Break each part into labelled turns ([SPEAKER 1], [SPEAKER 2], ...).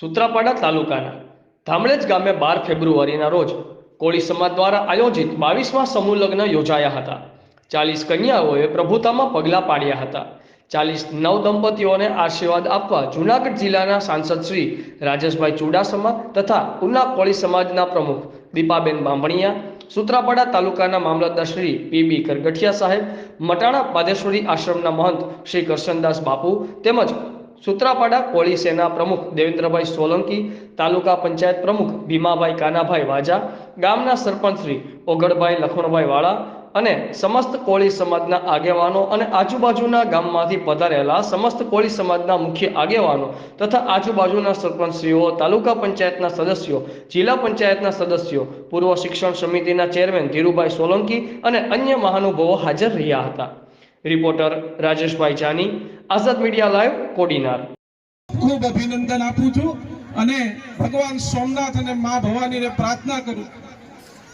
[SPEAKER 1] સૂત્રાપાડા તાલુકાના ધામળેજ ગામે બાર ફેબ્રુઆરીના રોજ કોળી સમાજ દ્વારા આયોજિત બાવીસમાં સમૂહ લગ્ન યોજાયા હતા. ચાલીસ કન્યાઓએ પ્રભુતામાં પગલાં પાડ્યા હતા. ચાલીસ નવ દંપતીઓને આશીર્વાદ આપવા જૂનાગઢ જિલ્લાના સાંસદ શ્રી રાજેશભાઈ ચુડાસમા તથા ઉના કોળી સમાજના પ્રમુખ દીપાબેન બાંભણિયા સુત્રાપાડા તાલુકાના મામલતદાર શ્રી પી બી કરગઠિયા સાહેબ, મટાણા પાદેશ્વરી આશ્રમના મહંત શ્રી કરશનદાસ બાપુ તેમજ સૂત્રાપાડા કોળી સેના પ્રમુખ દેવેન્દ્રભાઈ સોલંકી, તાલુકા પંચાયત પ્રમુખ ભીમાભાઈ કાનાભાઈ વાજા, ગામના સરપંચ શ્રી ઓગળભાઈ લખણભાઈ વાળા અને સમસ્ત કોળી સમાજના આગેવાનો અને આજુબાજુના ગામમાંથી પધારેલા સમસ્ત કોળી સમાજના મુખ્ય આગેવાનો તથા આજુબાજુના સરપંચશ્રીઓ, તાલુકા પંચાયતના સદસ્યો, જિલ્લા પંચાયતના સદસ્યો, પૂર્વ શિક્ષણ સમિતિના ચેરમેન ધીરુભાઈ સોલંકી અને અન્ય મહાનુભાવો હાજર રહ્યા હતા. Reporter Rajeshbhai Jani, Azad media live, Kodinar.
[SPEAKER 2] ખૂબ અભિનંદન આપું છું અને ભગવાન સોમનાથ અને મા ભવાનીને પ્રાર્થના કરું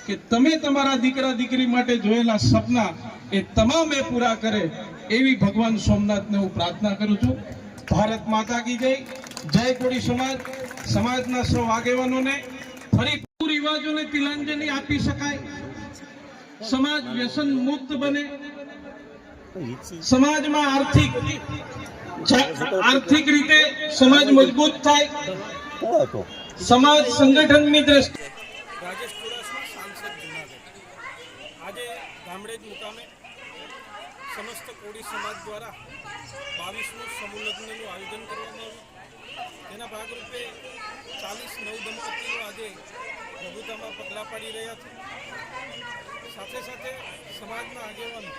[SPEAKER 2] કે તમે તમારા દીકરા દીકરી માટે જોયેલા સપના એ તમામ પૂરા કરે એવી ભગવાન સોમનાથને હું પ્રાર્થના કરું છું. ભારત માતા કી જય જય કોળી સમાજ, સમાજના સૌ આગેવાનોને ફરી રિવાજોને તિલાંજલિ આપી શકાય. સમાજ વ્યસન મુક્ત બને. સમાજમાં આર્થિક આર્થિક રીતે સમાજ મજબૂત થાય. સમાજ સંગઠનની દ્રષ્ટિએ
[SPEAKER 3] રાજેશ ચુડાસમા સાંસદ જુનાગઢ આજે ગામડેજ મુકામે સમસ્ત કોળી સમાજ દ્વારા બાવીસમું આયોજન કરવામાં આવ્યું. તેના ભાગરૂપે ચાલીસ નવ દંપતીઓ આજે પ્રભુતામાં પગલાં પાડી રહ્યા છે. સાથે સાથે સમાજના આગેવાનો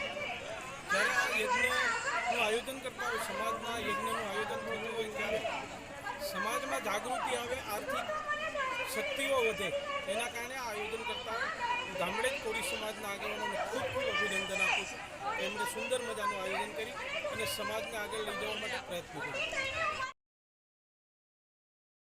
[SPEAKER 3] જ્યારે આ યજ્ઞનું આયોજન કરતા હોય, સમાજના યજ્ઞનું આયોજન સમાજમાં જાગૃતિ આવે, આર્થિક શક્તિઓ વધે, એના કારણે આ આયોજન કરતા ગામડે જ સમાજના આગેવાનોને ખૂબ ખૂબ અભિનંદન આપું છું. એમણે સુંદર મજાનું આયોજન કરી અને સમાજને આગળ લઈ જવા માટે પ્રયત્ન કર્યો.